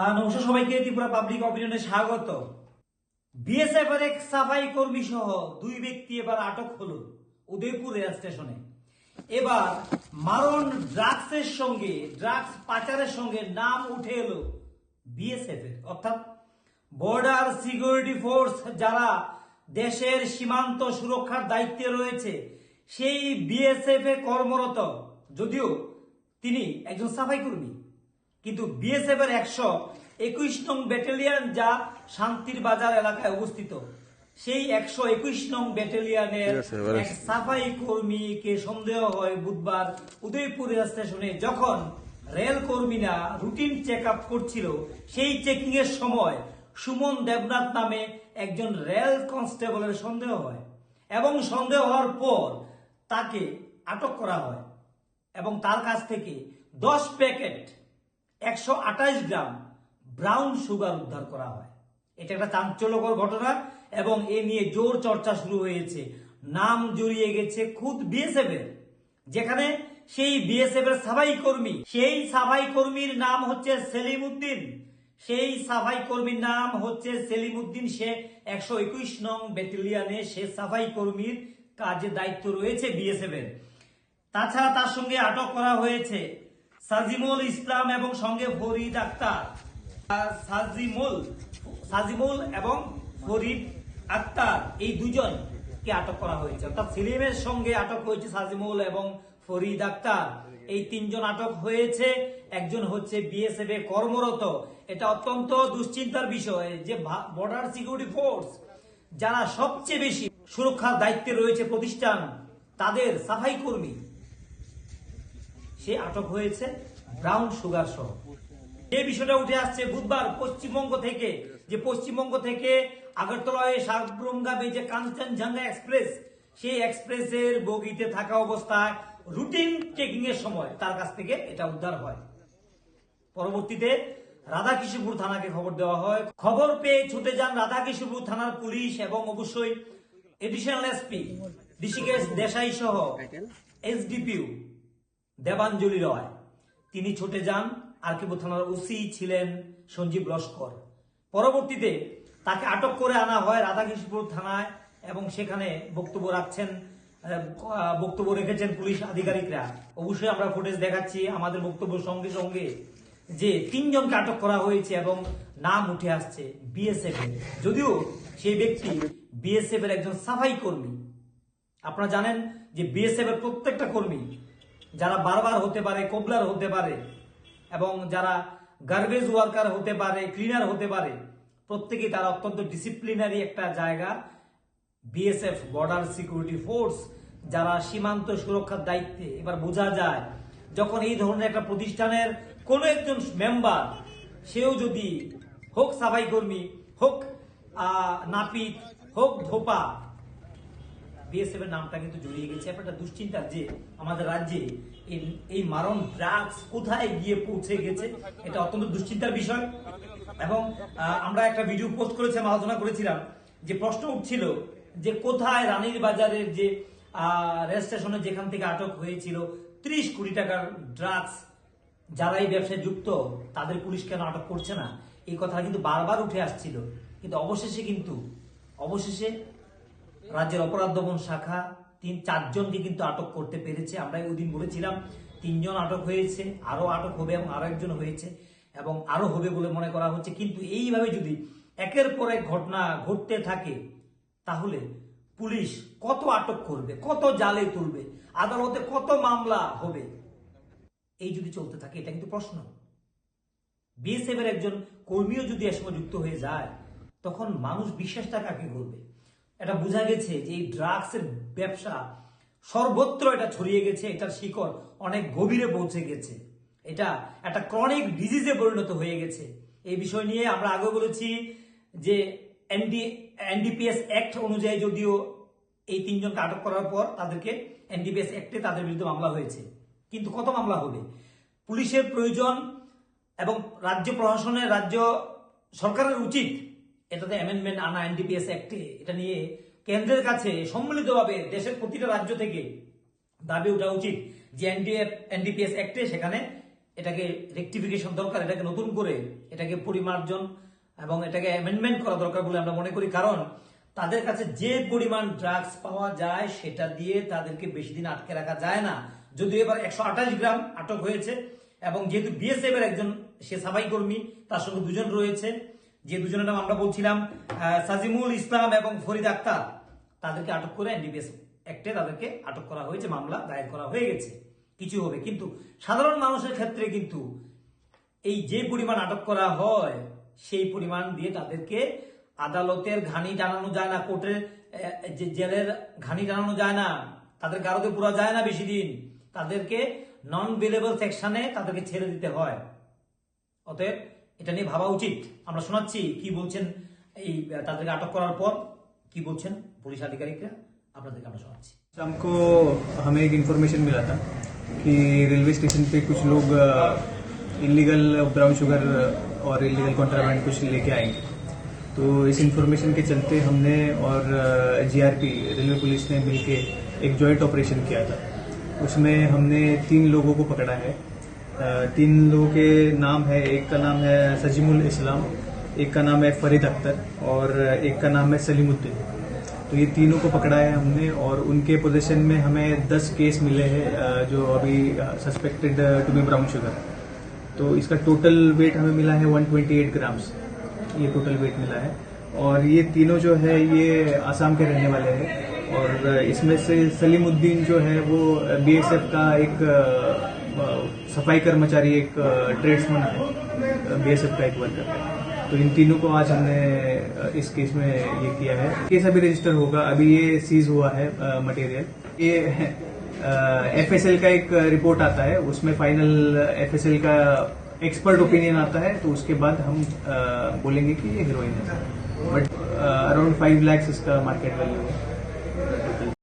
নমস্কার সবাইকে ত্রিপুরা পাবলিক অপিনিয়নে স্বাগত। বিএসএফ এর এক সাফাই কর্মী সহ দুই ব্যক্তি এবার আটক হলো উদয়পুর রেল স্টেশনে। এবার মারণ ড্রাগসের সঙ্গে, ড্রাগস পাচারের সঙ্গে নাম উঠে এলো বিএসএফ এর। অর্থাৎ বর্ডার সিকিউরিটি ফোর্স যারা দেশের সীমান্ত সুরক্ষার দায়িত্বে রয়েছে, সেই বিএসএফ এ কর্মরত। যদিও তিনি একজন সাফাই কর্মী। কিন্তু বিএসএফ এর একশো একুশ নং ব্যাটালিয়ন যা শান্তির বাজার এলাকায় অবস্থিত সেই একশো একুশ নং ব্যাটালিয়নের এক সাফাই কর্মীকে সন্দেহ হয় বুধবার উদয়পুর স্টেশনে যখন রেল কর্মীরা রুটিন চেক আপ করছিল সেই চেকিং এর সময় সুমন দেবনাথ নামে একজন রেল কনস্টেবলের সন্দেহ হয় এবং সন্দেহ হওয়ার পর তাকে আটক করা হয় এবং তার কাছ থেকে দশ প্যাকেট একশো আঠাশ গ্রাম ব্রাউন সুগার উদ্ধার করা হয়। এটা একটা চাঞ্চল্যকর ঘটনা এবং এ নিয়ে জোর চর্চা শুরু হয়েছে। নাম জড়িয়ে গেছে খুদ বিএসএফ এর, যেখানে সেই বিএসএফ এর সাফাই কর্মী, সেই সাফাই কর্মীর নাম হচ্ছে সেলিম উদ্দিন। সেই সাফাই কর্মীর নাম হচ্ছে সেলিম উদ্দিন। সে একশো একুশ নং ব্যাটালিয়ানে সে সাফাই কর্মীর কাজে দায়িত্ব রয়েছে বিএসএফ এর। তাছাড়া তার সঙ্গে আটক করা হয়েছে সাজিমুল ইসলাম এবং সঙ্গে ফরিদ আক্তার। সাজিমুল সাজিমুল এবং ফরিদ আক্তার, এই দুজন কে আটক করা হয়েছে। অর্থাৎ সেলিমের সঙ্গে আটক হয়েছে সাজিমুল এবং ফরিদ আক্তার। এই তিনজন আটক হয়েছে। একজন হচ্ছে বিএসএফ এ কর্মরত। এটা অত্যন্ত দুশ্চিন্তার বিষয় যে বর্ডার সিকিউরিটি ফোর্স যারা সবচেয়ে বেশি সুরক্ষার দায়িত্বে রয়েছে প্রতিষ্ঠান, তাদের সাফাই কর্মী সে আটক হয়েছে ব্রাউন সুগার সহ। এই বিষয়টা উঠে আসছে বুধবার পশ্চিমবঙ্গ থেকে, যে পশ্চিমবঙ্গ থেকে আগরতলা হয়ে সাবরুমগামী যে এক্সপ্রেস সেই এক্সপ্রেসের বগিতে থাকা অবস্থায় রুটিন চেকিং এর সময় তার কাছ থেকে এটা উদ্ধার হয়। পরবর্তীতে রাধাকিশোরপুর থানাকে খবর দেওয়া হয়। খবর পেয়ে ছুটে যান রাধাকিশোরপুর থানার পুলিশ এবং অবশ্যই এডিশনাল এসপি ঋষিকেশ দেশাই সহ এসডিপিউ দেবাঞ্জলি রয়। তিনি ছুটে যান আরকিপুর থানার ওসি ছিলেন সঞ্জীব লস্কর। পরবর্তীতে তাকে আটক করে আনা হয় রাধাকৃষ্ণপুর থানায় এবং সেখানে বক্তব্য রাখছেন বক্তব্য রেখেছেন পুলিশ আধিকারিকরা। অবশ্যই আমরা ফুটেজ দেখাচ্ছি আমাদের বক্তব্য সঙ্গে সঙ্গে যে তিনজনকে আটক করা হয়েছে এবং নাম উঠে আসছে বিএসএফ যদিও সেই ব্যক্তি বিএসএফ এর একজন সাফাই কর্মী। আপনারা জানেন যে বিএসএফ এর প্রত্যেকটা কর্মী যারা বারবার হতে পারে, কোবলার হতে পারে, এবং যারা গার্বেজ ওয়ার্কার হতে পারে ক্লিনার হতে পারে, প্রত্যেকেই তারা অত্যন্ত ডিসিপ্লিনারি একটা জায়গা। বিএসএফ বর্ডার সিকিউরিটি ফোর্স যারা সীমান্ত সুরক্ষার দায়িত্বে, এবার বোঝা যায়, যখন এই ধরনের একটা প্রতিষ্ঠানের কোনো একজন মেম্বার সেও যদি হোক সাফাই কর্মী, হোক নাপিত, হোক ধোপা বিএসএফ এর নামটা কিন্তু জড়িয়ে গেছে। একটা দুশ্চিন্তা যে আমাদের রাজ্যে এই- মারণ ড্রাগস কোথায় গিয়ে পৌঁছে গেছে, এটা অত্যন্ত দুশ্চিন্তার বিষয়। এবং আমরা একটা ভিডিও পোস্ট করেছিলাম আলোচনা করেছিলাম যে প্রশ্ন উঠছিল যে কোথায় রানীর বাজারের যে রেল স্টেশনে যেখান থেকে আটক হয়েছিল, ত্রিশ কোটি টাকার ড্রাগস যারা এই ব্যবসায় যুক্ত, তাদের পুলিশ কেন আটক করছে না? এই কথা কিন্তু বারবার উঠে আসছিল। কিন্তু অবশেষে কিন্তু, অবশেষে রাজ্যের অপরাধ দমন শাখা তিন, চারজনকে কিন্তু আটক করতে পেরেছে। আমরা ওই দিন বলেছিলাম, তিনজন আটক হয়েছে আরও আটক হবে এবং আরও একজন হয়েছে এবং আরও হবে বলে মনে করা হচ্ছে। কিন্তু এইভাবে যদি একের পর এক ঘটনা ঘটতে থাকে, তাহলে পুলিশ কত আটক করবে, কত জালে তুলবে, আদালতে কত মামলা হবে, এই যদি চলতে থাকে, এটা কিন্তু প্রশ্ন। বিএসএফ এর একজন কর্মীও যদি এর সঙ্গে যুক্ত হয়ে যায়, তখন মানুষ বিশ্বাসটা কাকে করবে? এটা বোঝা গেছে যে এই ড্রাগস এর ব্যবসা সর্বত্র এটা ছড়িয়ে গেছে, এটার শিকড় অনেক গভীরে পৌঁছে গেছে। এটা একটা ক্রনিক ডিজিজে পরিণত হয়ে গেছে। এই বিষয় নিয়ে আমরা আগে বলেছি যে এনডি এনডিপিএস অ্যাক্ট অনুযায়ী যদিও এই তিনজনকে আটক করার পর তাদেরকে এনডিপিএস অ্যাক্টে তাদের বিরুদ্ধে মামলা হয়েছে। কিন্তু কত মামলা হবে? পুলিশের প্রয়োজন এবং রাজ্য প্রশাসনের, রাজ্য সরকারের উচিত এটাতে অ্যামেন্ডমেন্ট আনা এনডিপিএস অ্যাক্টে এটা নিয়ে কেন্দ্রের কাছে সম্মিলিতভাবে দেশের প্রতিটা রাজ্য থেকে দাবি ওঠা উচিত যে এনডিএফ এনডিপিএস অ্যাক্টে সেখানে এটাকে রেকটিফিকেশন দরকার, এটাকে নতুন করে এটাকে পরিমার্জন এবং এটাকে অ্যামেন্ডমেন্ট করা দরকার বলে আমরা মনে করি। কারণ তাদের কাছে যে পরিমাণ ড্রাগস পাওয়া যায় সেটা দিয়ে তাদেরকে বেশি দিন আটকে রাখা যায় না। যদিও এবার একশো আঠাশ গ্রাম আটক হয়েছে এবং যেহেতু বিএসএফ এর একজন, সে সাফাই কর্মী, তার সঙ্গে দুজন রয়েছে। যে দুজনের নাম আমরা বলছিলাম সাজিমুল ইসলাম এবং ফরিদ আক্তার। তাদেরকে আটক করে এনডিপিএস অ্যাক্টে তাদেরকে আটক করা হয়েছে, মামলা দায়ের করা হয়ে গেছে। কিছু হবে। কিন্তু সাধারণ মানুষের ক্ষেত্রে কিন্তু এই যে পরিমাণ আটক করা হয়, সেই পরিমাণ দিয়ে তাদেরকে আদালতের ঘানি টানানো যায় না, কোর্টের যে জেলের ঘানি টানানো যায় না, তাদের গারদে পুরা যায় না বেশি দিন। তাদেরকে নন বেলেবল সেকশনে তাদেরকে ছেড়ে দিতে হয়। অতএব এটা নিয়ে ভাবা উচিত আমরা শোনাচ্ছি কি বলছেন এই আহ, তাদেরকে আটক করার পর কি বলছেন পুলিশ আধিকারিকরা আপনাদেরকে আমরা শোনাচ্ছি शाम को हमें एक इन्फॉर्मेशन मिला था कि रेलवे स्टेशन पे कुछ लोग इलीगल ब्राउन शुगर और इलीगल कॉन्ट्राबैंड कुछ लेके आएंगे तो इस इन्फॉर्मेशन के चलते हमने और जीआरपी रेलवे पुलिस ने मिलके एक जॉइंट ऑपरेशन किया था उसमें हमने तीन लोगों को पकड़ा है अ, तीन लोगों के नाम है, एक का नाम है सजीमुल इस्लाम, एक का नाम है फरीद अख्तर और एक का नाम है सलीमुद्दीन। तो ये तीनों को पकड़ा है हमने और उनके पोजीशन में हमें 10 केस मिले हैं जो अभी suspected to be brown sugar तो इसका टोटल वेट हमें मिला है 128 ग्राम्स ये टोटल वेट मिला है। और ये तीनों जो है, ये आसाम के रहने वाले हैं। और इसमें से सलीमुद्दीन जो है, वो बीएसएफ का एक सफ़ाई कर्मचारी एक ट्रेड्समैन है बीएसएफ का एक वर्कर है। तो इन तीनों को आज हमने इस केस में ये किया है। केस अभी रजिस्टर होगा। अभी ये सीज हुआ है मटेरियल ये एफएसएल का एक रिपोर्ट आता है। उसमें फाइनल एफएसएल का एक्सपर्ट ओपिनियन आता है। तो उसके बाद हम अ, बोलेंगे कि ये हीरोइन है। बट अराउंड फाइव लैक्स इसका मार्केट वैल्यू है।